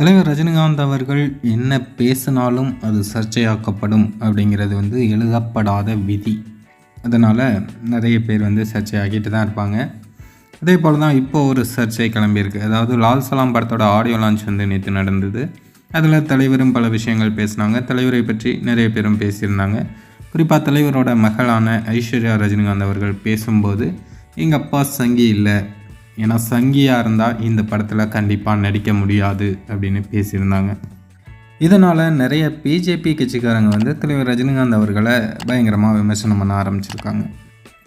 தலைவர் ரஜினிகாந்த் அவர்கள் என்ன பேசினாலும் அது சர்ச்சையாக்கப்படும் அப்படிங்கிறது வந்து எழுதப்படாத விதி. அதனால் நிறைய பேர் வந்து சர்ச்சையாகிட்டு தான் இருப்பாங்க. அதே போல் தான் இப்போ ஒரு சர்ச்சை கிளம்பியிருக்கு. அதாவது லால் சலாம் படத்தோட ஆடியோ லான்ச் வந்து நேற்று நடந்தது. அதில் தலைவரும் பல விஷயங்கள் பேசினாங்க. தலைவரை பற்றி நிறைய பேரும் பேசியிருந்தாங்க. குறிப்பாக தலைவரோட மகளான ஐஸ்வர்யா ரஜினிகாந்த் அவர்கள் பேசும்போது எங்கள் அப்பா சங்கி இல்லை. ஏன்னா சங்கியாக இருந்தால் இந்த படத்தில் கண்டிப்பாக நடிக்க முடியாது அப்படின்னு பேசியிருந்தாங்க. இதனால் நிறைய பிஜேபி கட்சிக்காரங்க வந்து தலைவர் ரஜினிகாந்த் அவர்களை பயங்கரமாக விமர்சனம் பண்ண ஆரம்பிச்சிருக்காங்க.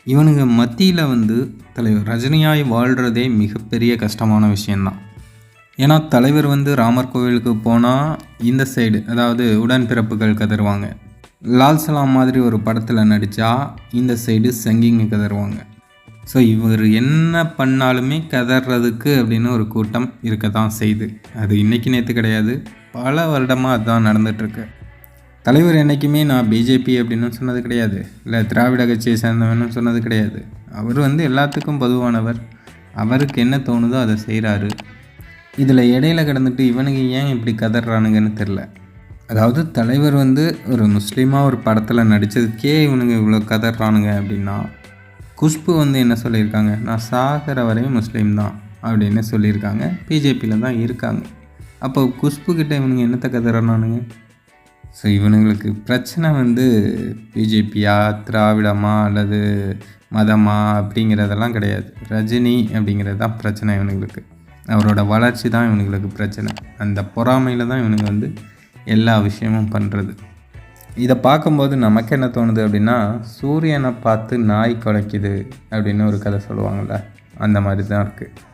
இவனுங்க மத்தியில் வந்து தலைவர் ரஜினியாய் வாழ்கிறதே மிகப்பெரிய கஷ்டமான விஷயந்தான் ஏன்னா தலைவர் வந்து ராமர் கோவிலுக்கு போனால் இந்த சைடு அதாவது உடன்பிறப்புகள் கதருவாங்க. லால் சலாம் மாதிரி ஒரு படத்தில் நடித்தா இந்த சைடு சங்கிங்க கதருவாங்க. ஸோ இவர் என்ன பண்ணாலுமே கதறதுக்கு அப்படின்னு ஒரு கூட்டம் இருக்க தான் செய்யுது அது இன்றைக்கி நேற்று கிடையாது. பல வருடமாக அதுதான் நடந்துகிட்ருக்கு தலைவர் என்றைக்குமே நான் பிஜேபி அப்படின்னு சொன்னது கிடையாது. இல்லை திராவிட கட்சியை சேர்ந்தவன்னு சொன்னது கிடையாது. அவர் வந்து எல்லாத்துக்கும் பொதுவானவர். அவருக்கு என்ன தோணுதோ அதை செய்கிறாரு இதில் இடையில கிடந்துட்டு இவனுக்கு ஏன் இப்படி கதறானுங்கன்னு தெரில அதாவது தலைவர் வந்து ஒரு முஸ்லீமாக ஒரு படத்தில் நடித்ததுக்கே இவனுங்க இவ்வளோ கதறானுங்க அப்படின்னா குஷ்பு வந்து என்ன சொல்லியிருக்காங்க? நான் சாகிற வரையும் முஸ்லீம் தான் அப்படின்னு சொல்லியிருக்காங்க. பிஜேபியில் தான் இருக்காங்க. அப்போ குஷ்புக்கிட்ட இவனுங்க என்னத்தை கதறானுங்க? ஸோ இவனுங்களுக்கு பிரச்சனை வந்து பிஜேபியா திராவிடமா அல்லது மதமா அப்படிங்கிறதெல்லாம் கிடையாது. ரஜினி அப்படிங்கிறது தான் பிரச்சனை இவனுங்களுக்கு. அவரோட வளர்ச்சி தான் இவனுங்களுக்கு பிரச்சனை. அந்த பொறாமையில் தான் இவனுங்க வந்து எல்லா விஷயமும் பண்ணுறது இதை பார்க்கும்போது நமக்கு என்ன தோணுது அப்படின்னா சூரியனை பார்த்து நாய் குலைக்குது அப்படின்னு ஒரு கதை சொல்லுவாங்கள்ல அந்த மாதிரி தான் இருக்குது